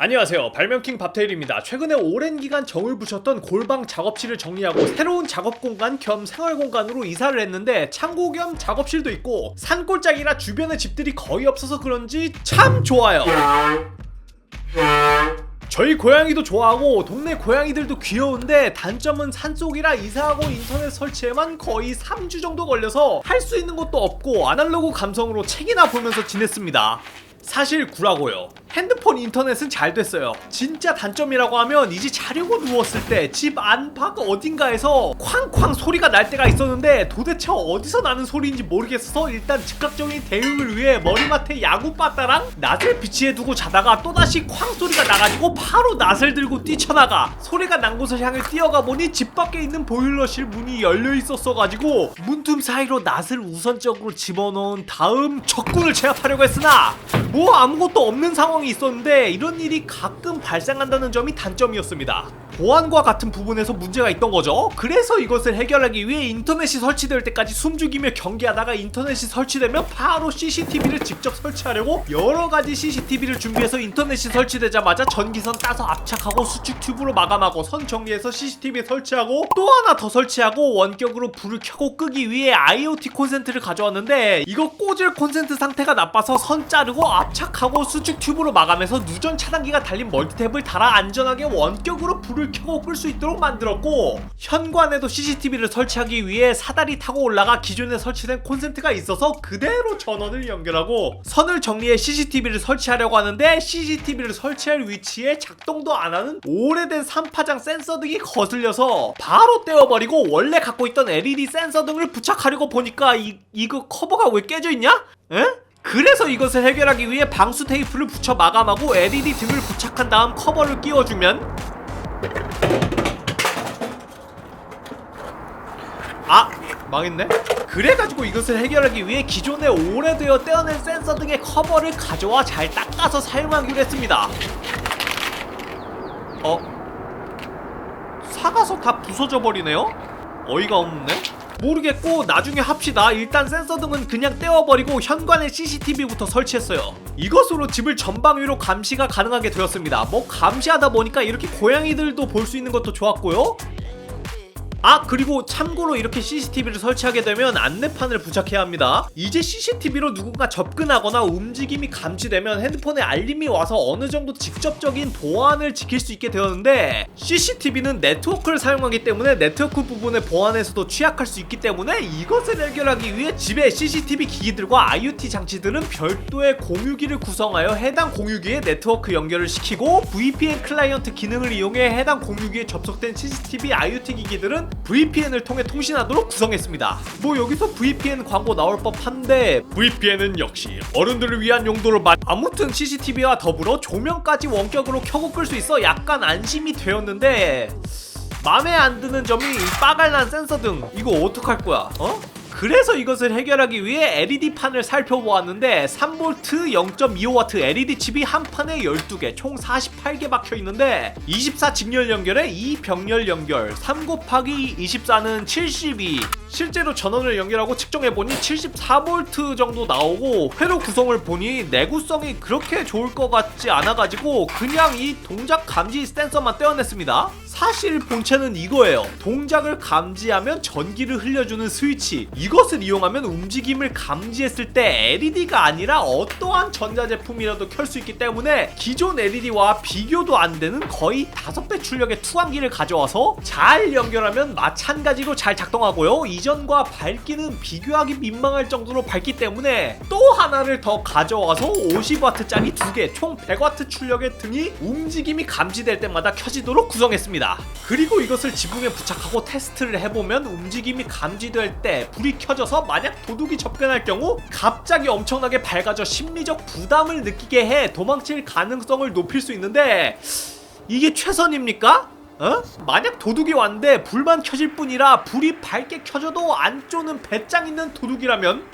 안녕하세요. 발명킹 밥테일입니다. 최근에 오랜 기간 정을 부셨던 골방 작업실을 정리하고 새로운 작업 공간 겸 생활 공간으로 이사를 했는데 창고 겸 작업실도 있고 산골짜기라 주변에 집들이 거의 없어서 그런지 참 좋아요. 저희 고양이도 좋아하고 동네 고양이들도 귀여운데 단점은 산속이라 이사하고 인터넷 설치에만 거의 3주 정도 걸려서 할 수 있는 것도 없고 아날로그 감성으로 책이나 보면서 지냈습니다. 사실 구라고요. 핸드폰 인터넷은 잘 됐어요. 진짜 단점이라고 하면 이제 자려고 누웠을 때 집 안팎 어딘가에서 쾅쾅 소리가 날 때가 있었는데 도대체 어디서 나는 소리인지 모르겠어서 일단 즉각적인 대응을 위해 머리맡에 야구바따랑 낫을 비치해 두고 자다가 또다시 쾅 소리가 나가지고 바로 낫을 들고 뛰쳐나가 소리가 난 곳을 향해 뛰어가 보니 집 밖에 있는 보일러실 문이 열려 있었어가지고 문틈 사이로 낫을 우선적으로 집어넣은 다음 적군을 제압하려고 했으나 뭐 아무것도 없는 상황이 있었는데 이런 일이 가끔 발생한다는 점이 단점이었습니다. 보안과 같은 부분에서 문제가 있던 거죠. 그래서 이것을 해결하기 위해 인터넷이 설치될 때까지 숨죽이며 경계하다가 인터넷이 설치되면 바로 CCTV를 직접 설치하려고 여러 가지 CCTV를 준비해서 인터넷이 설치되자마자 전기선 따서 압착하고 수축 튜브로 마감하고 선 정리해서 CCTV 설치하고 또 하나 더 설치하고 원격으로 불을 켜고 끄기 위해 IoT 콘센트를 가져왔는데 이거 꽂을 콘센트 상태가 나빠서 선 자르고 압 착하고 수축 튜브로 마감해서 누전 차단기가 달린 멀티탭을 달아 안전하게 원격으로 불을 켜고 끌 수 있도록 만들었고 현관에도 CCTV를 설치하기 위해 사다리 타고 올라가 기존에 설치된 콘센트가 있어서 그대로 전원을 연결하고 선을 정리해 CCTV를 설치하려고 하는데 CCTV를 설치할 위치에 작동도 안 하는 오래된 3파장 센서 등이 거슬려서 바로 떼어버리고 원래 갖고 있던 LED 센서 등을 부착하려고 보니까 이, 이거 커버가 왜 깨져 있냐? 에? 그래서 이것을 해결하기 위해 방수 테이프를 붙여 마감하고 LED 등을 부착한 다음 커버를 끼워주면 아 망했네 그래가지고 이것을 해결하기 위해 기존에 오래되어 떼어낸 센서 등의 커버를 가져와 잘 닦아서 사용하기로 했습니다 어? 사가서 다 부서져 버리네요? 어이가 없네 모르겠고 나중에 합시다. 일단 센서 등은 그냥 떼어버리고 현관에 CCTV부터 설치했어요. 이것으로 집을 전방 위로 감시가 가능하게 되었습니다. 뭐 감시하다 보니까 이렇게 고양이들도 볼 수 있는 것도 좋았고요 아 그리고 참고로 이렇게 CCTV를 설치하게 되면 안내판을 부착해야 합니다. 이제 CCTV로 누군가 접근하거나 움직임이 감지되면 핸드폰에 알림이 와서 어느 정도 직접적인 보안을 지킬 수 있게 되었는데 CCTV는 네트워크를 사용하기 때문에 네트워크 부분의 보안에서도 취약할 수 있기 때문에 이것을 해결하기 위해 집에 CCTV 기기들과 IoT 장치들은 별도의 공유기를 구성하여 해당 공유기에 네트워크 연결을 시키고 VPN 클라이언트 기능을 이용해 해당 공유기에 접속된 CCTV IoT 기기들은 VPN을 통해 통신하도록 구성했습니다. 뭐 여기서 VPN 광고 나올 법한데 VPN은 역시 어른들을 위한 용도로 만 아무튼 CCTV와 더불어 조명까지 원격으로 켜고 끌 수 있어 약간 안심이 되었는데 마음에 안 드는 점이 이 빠갈난 센서 등 이거 어떡할 거야? 어? 그래서 이것을 해결하기 위해 LED 판을 살펴보았는데 3V 0.25W LED 칩이 한 판에 12개 총 48개 박혀 있는데 24 직렬 연결에 2 병렬 연결 3 곱하기 24는 72 실제로 전원을 연결하고 측정해보니 74V 정도 나오고 회로 구성을 보니 내구성이 그렇게 좋을 것 같지 않아가지고 그냥 이 동작 감지 센서만 떼어냈습니다. 사실 본체는 이거예요. 동작을 감지하면 전기를 흘려주는 스위치 이 것을 이용하면 움직임을 감지했을 때 LED가 아니라 어떠한 전자제품이라도 켤 수 있기 때문에 기존 LED와 비교도 안 되는 거의 5배 출력의 투광기를 가져와서 잘 연결하면 마찬가지로 잘 작동하고요. 이전과 밝기는 비교하기 민망할 정도로 밝기 때문에 또 하나를 더 가져와서 50W짜리 두 개 총 100W 출력의 등이 움직임이 감지될 때마다 켜지도록 구성했습니다. 그리고 이것을 지붕에 부착하고 테스트를 해보면 움직임이 감지될 때 불이 켜져서 만약 도둑이 접근할 경우 갑자기 엄청나게 밝아져 심리적 부담을 느끼게 해 도망칠 가능성을 높일 수 있는데 이게 최선입니까? 어? 만약 도둑이 왔는데 불만 켜질 뿐이라 불이 밝게 켜져도 안 쪼는 배짱 있는 도둑이라면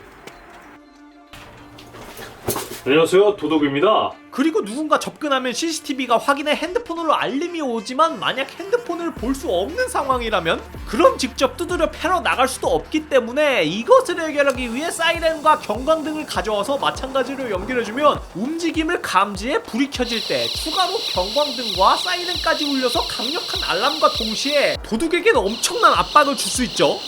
안녕하세요 도덕입니다 그리고 누군가 접근하면 CCTV가 확인해 핸드폰으로 알림이 오지만 만약 핸드폰을 볼 수 없는 상황이라면 그럼 직접 두드려 패러 나갈 수도 없기 때문에 이것을 해결하기 위해 사이렌과 경광 등을 가져와서 마찬가지로 연결해주면 움직임을 감지해 불이 켜질 때 추가로 경광 등과 사이렌까지 울려서 강력한 알람과 동시에 도둑에게는 엄청난 압박을 줄 수 있죠.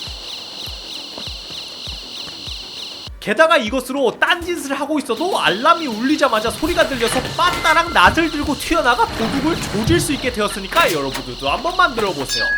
게다가 이것으로 딴짓을 하고 있어도 알람이 울리자마자 소리가 들려서 빠따랑 낫을 들고 튀어나가 도둑을 조질 수 있게 되었으니까 여러분들도 한번 만들어 보세요.